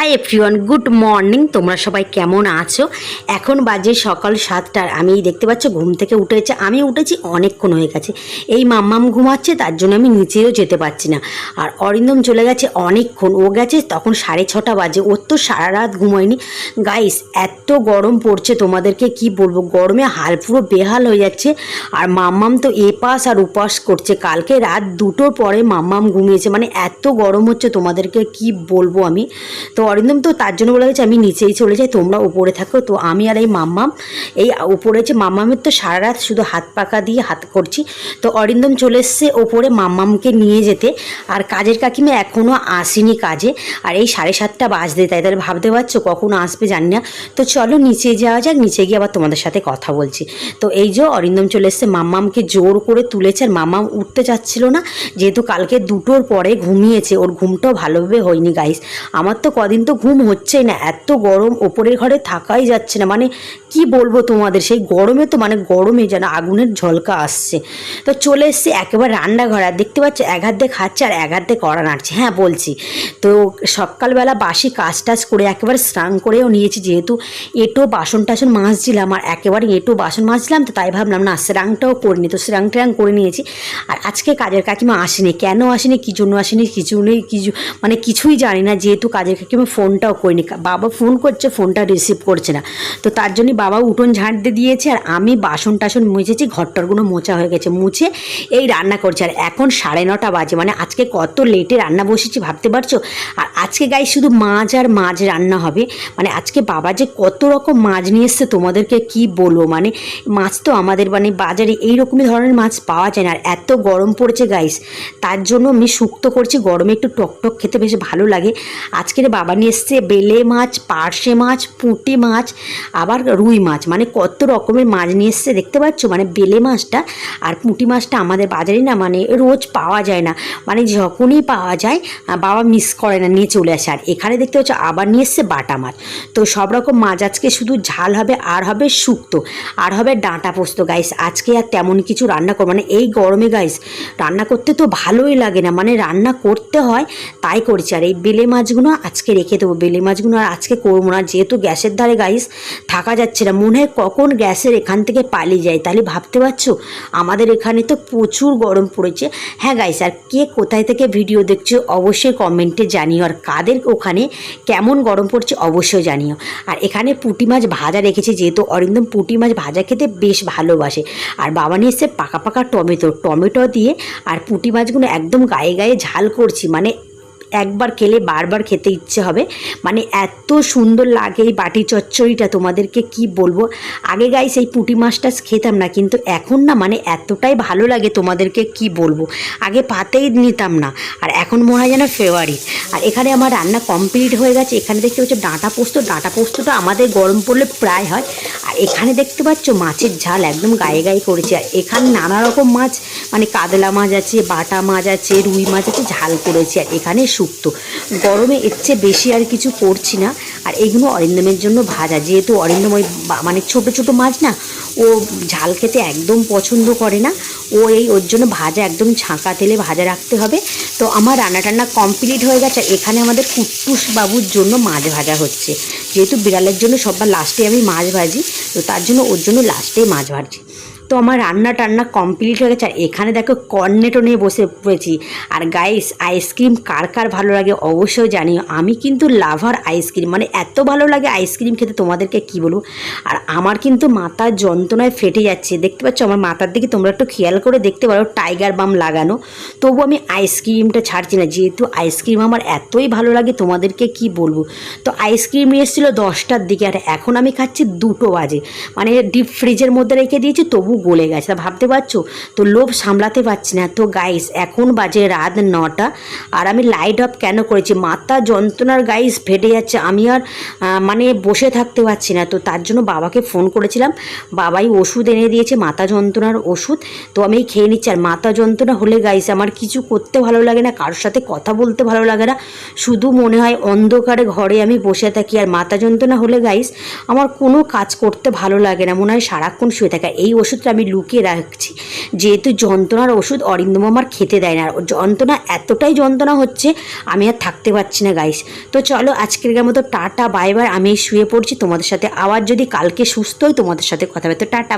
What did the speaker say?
Hi everyone good morning তোমরা সবাই কেমন আছো? এখন বাজে সকাল সাতটার আমি দেখতে পাচ্ছ ঘুম থেকে উঠেছে আমি উঠেছি, অনেকক্ষণ হয়ে গেছে। এই মাম্মাম ঘুমাচ্ছে, তার জন্য আমি নিচেও যেতে পারছি না। আর অরিন্দম চলে গেছে অনেকক্ষণ, ও গেছে তখন সাড়ে ছটা বাজে, ওর তো সারা রাত ঘুমায়নি। গাইস এত গরম পড়ছে তোমাদেরকে, কি বলব? গরমে হাল পুরো বেহাল হয়ে যাচ্ছে। আর মাম্মাম তো এপাস আর উপাস করছে। কালকে রাত দুটোর পরে মাম্মাম ঘুমিয়েছে মানে এত গরম হচ্ছে তোমাদেরকে, কি বলব আমি? তো অরিন্দম, তো তার জন্য বলে গেছে আমি নিচেই চলে যাই, তোমরা উপরে থাকো। তো আমি আর এই মাম্মাম, এই উপরে যে মাম্মামের তো সারা রাত শুধু হাত পাকা দিয়ে হাত করছি, তো অরিন্দম চলে এসছে ওপরে মাম্মামকে নিয়ে যেতে। আর কাজের কাকিমা এখনও আসেনি কাজে, আর এই সাড়ে সাতটা বাজতে, তাই তাহলে ভাবতে পারছ কখন আসবে জানি না। তো চলো নিচে যাওয়া যাক, নিচে গিয়ে আবার তোমাদের সাথে কথা বলছি। তো এই যে অরিন্দম চলে এসছে, মাম্মামকে জোর করে তুলেছে, আর মাম্মাম উঠতে চাচ্ছিল না, যেহেতু কালকে দুটোর পরে ঘুমিয়েছে, ওর ঘুমটাও ভালোভাবে হয়নি গাইস আমার তো কদিন তো ঘুম হচ্ছেই না, এত গরম, ওপরের ঘরে থাকাই যাচ্ছে না। মানে কি বলব তোমাদের, সেই গরমে তো মানে গরমে যেন আগুনের ঝলকা আসছে। তো চলে এসছে একেবারে রান্নাঘর, আর দেখতে পাচ্ছ এক হাত দিয়ে খাচ্ছে আর এক হাত দিয়ে কড়া নাড়ছে। হ্যাঁ বলছি। তো সকালবেলা বাসি কাজ টাজ করে একেবারে স্নান করেও নিয়েছি, যেহেতু এটো বাসন টাসন মাজছিলাম আর একেবারে এটো বাসন মাজছিলাম, তো তাই ভাবলাম, না স্নানটাও করিনি তো স্নান ট্রাং করে নিয়েছি। আর আজকে কাজের কাকিমা আসেনি। কেন আসেনি? কি জন্য আসেনি? কিছু নেই, কিছু মানে কিছুই জানি না, যেহেতু কাজের কাকিমা ফোনটাও করিনি। বাবা ফোন করছে, ফোনটা রিসিভ করছে না। তো তার জন্যই বাবা উঠোন ঝাঁট দিয়ে দিয়েছে, আর আমি বাসন টাসন মুছেছি ঘরটরগুলো মোচা হয়ে গেছে, মুছে এই রান্না করছে। আর এখন সাড়ে নটা বাজে মানে আজকে কত লেটে রান্না বসেছি ভাবতে পারছ? আর আজকে গাই শুধু মাছ আর মাছ রান্না হবে। মানে আজকে বাবা যে কত রকম মাছ নিয়ে এসছে, তোমাদেরকে কি বলব? মানে মাছ তো আমাদের মানে বাজারে এই রকমই ধরনের মাছ পাওয়া যায় না। আর এত গরম পড়েছে গাইস, তার জন্য আমি শুক্ত করছি, গরমে একটু টক টক খেতে বেশ ভালো লাগে। আজকের বাবা এসছে বেলে মাছ, পার্শে মাছ, পুঁটি মাছ, আবার রুই মাছ। মানে কত রকমের মাছ নিয়ে এসছে, দেখতে পাচ্ছ? মানে বেলে মাছটা আর পুঁটি মাছটা আমাদের বাজারে না মানে রোজ পাওয়া যায় না। মানে যখনই পাওয়া যায় বাবা মিস করে না, নিয়ে চলে আসে। আর এখানে দেখতে পাচ্ছ, আবার নিয়ে এসছে বাটা মাছ। তো সব রকম মাছ আজকে শুধু ঝাল হবে, আর হবে শুক্তো, আর হবে ডাঁটা পোস্ত। গাইস আজকে আর তেমন কিছু রান্না করব মানে এই গরমে গাইস রান্না করতে তো ভালোই লাগে না। মানে রান্না করতে হয়, তাই করছি। আর এই বেলে মাছগুলো আজকে রেখে দেবো বেলে মাছগুলো আর আজকে করব না। যেহেতু গ্যাসের ধারে গাইস থাকা যাচ্ছে না। মনে হয় কখন গ্যাসের এখান থেকে পালিয়ে যায়, তাহলে ভাবতে পারছ? আমাদের এখানে তো প্রচুর গরম পড়েছে। হ্যাঁ গাইস আর কে কোথায় থেকে ভিডিও দেখছ অবশ্যই কমেন্টে জানিও। আর কাদের ওখানে কেমন গরম পড়ছে অবশ্যই জানিও। আর এখানে পুঁটি মাছ ভাজা রেখেছি, যেহেতু অরিন্দম পুঁটি মাছ ভাজা খেতে বেশ ভালোবাসে। আর বাবা নিয়ে এসছে পাকা পাকা টমেটো। টমেটো দিয়ে আর পুঁটি মাছগুলো একদম গায়ে গায়ে ঝাল করছি। মানে একবার খেলে বারবার খেতে ইচ্ছে হবে। মানে এত সুন্দর লাগে এই বাটি চচ্চড়িটা তোমাদেরকে কি বলব? আগে গাই সেই পুঁটি মাছটা খেতাম না, কিন্তু এখন না মানে এতটাই ভালো লাগে তোমাদেরকে কি বলব? আগে পাতেই নিতাম না, আর এখন মনে হয় যেন ফেভারিট আর এখানে আমার রান্না কমপ্লিট হয়ে গেছে, এখানে দেখতে পাচ্ছ ডাঁটা পোস্ত। ডাঁটা পোস্তটা আমাদের গরম পড়লে প্রায় হয়। আর এখানে দেখতে পাচ্ছ মাছের ঝাল একদম গায়ে গায়ে করেছে। আর এখানে নানা রকম মাছ মানে কাতলা মাছ আছে, বাটা মাছ আছে, রুই মাছ আছে, ঝাল করেছে। আর এখানে শুক্তো। গরমে এর চেয়ে বেশি আর কিছু করছি না। আর এগুলো অরিন্দমের জন্য ভাজা। যেহেতু অরিন্দম ওই মানে ছোট ছোট মাছ না, ও ঝাল খেতে একদম পছন্দ করে না। ও এই, ওর জন্য ভাজা একদম ছাঁকা তেলে ভাজা রাখতে হবে। তো আমার রান্না টান্না কমপ্লিট হয়ে গেছে। এখানে আমাদের কুট্টুস বাবুর জন্য মাছ ভাজা হচ্ছে। যেহেতু বিড়ালের জন্য সবার লাস্টে আমি মাছ ভাজি, তো তার জন্য ওর জন্য লাস্টে মাছ ভাজি তো আমার রান্না টান্না কমপ্লিট হয়ে গেছে। আর এখানে দেখো কর্নেটো নিয়ে বসে পড়েছি। আর গাইস আইসক্রিম কার কার ভালো লাগে অবশ্যই জানিও। আমি কিন্তু লাভার আইসক্রিম মানে এত ভালো লাগে আইসক্রিম খেতে, তোমাদেরকে কি বলব? আর আমার কিন্তু মাথার যন্ত্রণায় ফেটে যাচ্ছে। দেখতে পাচ্ছ আমার মাথার দিকে তোমরা একটু খেয়াল করে দেখতে পারো টাইগার বাম লাগানো। তবু আমি আইসক্রিমটা ছাড়ছি না। যেহেতু আইসক্রিম আমার এতই ভালো লাগে, তোমাদেরকে কি বলব? তো আইসক্রিম এসেছিল দশটার দিকে। আর এখন আমি খাচ্ছি দুটো বাজে। মানে ডিপ ফ্রিজের মধ্যে রেখে দিয়েছি, তবু গলে গেছে। ভাবতে পারছ? তো লোভ সামলাতে পারছি না। তো গাইস এখন বাজে রাত নটা আর আমি লাইট অফ কেন করেছি? মাথা যন্ত্রণার গাইস ফেটে যাচ্ছে। আমি আর মানে বসে থাকতে পারছি না। তো তার জন্য বাবাকে ফোন করেছিলাম। বাবাই ওষুধ এনে দিয়েছে, মাথা যন্ত্রণার ওষুধ। তো আমি খেয়ে নিচ্ছি। আর মাথা যন্ত্রণা হলে গাইস আমার কিছু করতে ভালো লাগে না, কারোর সাথে কথা বলতে ভালো লাগে না। শুধু মনে হয় অন্ধকারে ঘরে আমি বসে থাকি। আর মাথা যন্ত্রণা হলে গাইস আমার কোনো কাজ করতে ভালো লাগে না। মনে হয় সারাক্ষণ শুয়ে থাকা। এই ওষুধটা আমি লুকিয়ে রাখছি। যেহেতু যন্ত্রণার ওষুধ অরিন্দম আমার খেতে দেয় না। যন্ত্রণা এতটাই যন্ত্রণা হচ্ছে, আমি আর থাকতে পারছি না গাইস তো চলো, আজকের মতো টাটা বাইবার বাই আমি শুয়ে পড়ছি তোমাদের সাথে। আবার যদি কালকে সুস্থ হই, তোমাদের সাথে কথা হবে তো টাটা।